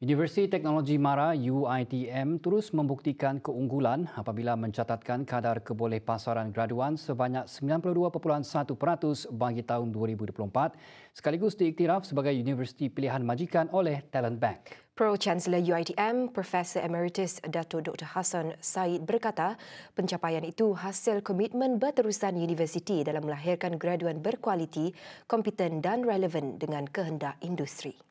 Universiti Teknologi Mara UITM terus membuktikan keunggulan apabila mencatatkan kadar keboleh pasaran graduan sebanyak 92.1% bagi tahun 2024 sekaligus diiktiraf sebagai universiti pilihan majikan oleh Talent Bank. Pro-Chancellor UITM, Profesor Emeritus Dato Dr. Hassan Said berkata pencapaian itu hasil komitmen berterusan universiti dalam melahirkan graduan berkualiti, kompeten dan relevan dengan kehendak industri.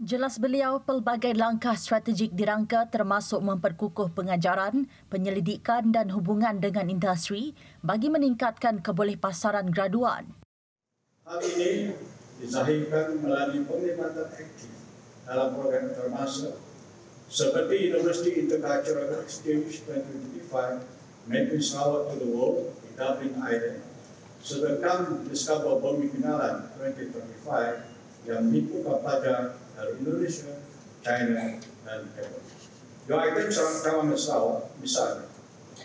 Jelas beliau, pelbagai langkah strategik dirangka termasuk memperkukuh pengajaran, penyelidikan dan hubungan dengan industri bagi meningkatkan kebolehpasaran graduan. Hal ini dizahirkan melalui penglibatan aktif dalam program termasuk seperti University Intercultural Exchange 2025 Making Sarawak to the World di Dublin, serta Come Discover Bumi Kenalan 2025 yang menipukan pelajar dari Indonesia, China dan Cambodia. Dua item sama-sama mesra, misalnya,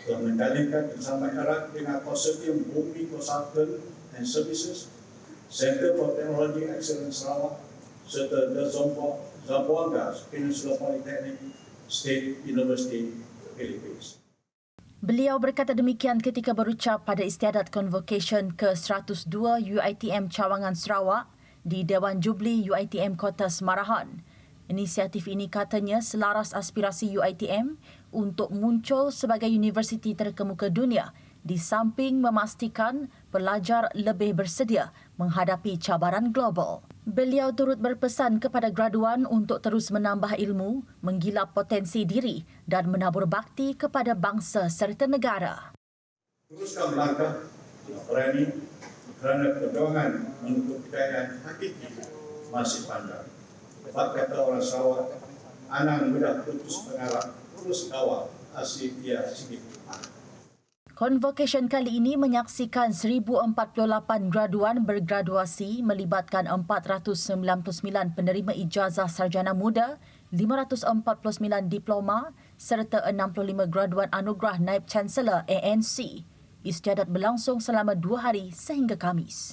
telah menjalinkan bersama erat dengan konsortium Bumi Consultant and Services, Center for Technology Excellence Sarawak, serta The Zamboanga Peninsula Polytechnic State University, Philippines. Beliau berkata demikian ketika berucap pada istiadat convocation ke-102 UITM Cawangan Sarawak di Dewan Jubli UITM Kota Semarahan. Inisiatif ini katanya selaras aspirasi UITM untuk muncul sebagai universiti terkemuka dunia di samping memastikan pelajar lebih bersedia menghadapi cabaran global. Beliau turut berpesan kepada graduan untuk terus menambah ilmu, menggilap potensi diri dan menabur bakti kepada bangsa serta negara. Teruskan melangkah, berani kerana perjuangan menuntut kekayaan hakiki masih panjang. Sebab kata orang Sarawak, anang mudah putus pengarap, terus kawal, asyik dia sikit. Convocation kali ini menyaksikan 1048 graduan bergraduasi melibatkan 499 penerima ijazah sarjana muda, 549 diploma serta 65 graduan anugerah Naib Chancellor ANC. Istiadat berlangsung selama dua hari sehingga Kamis.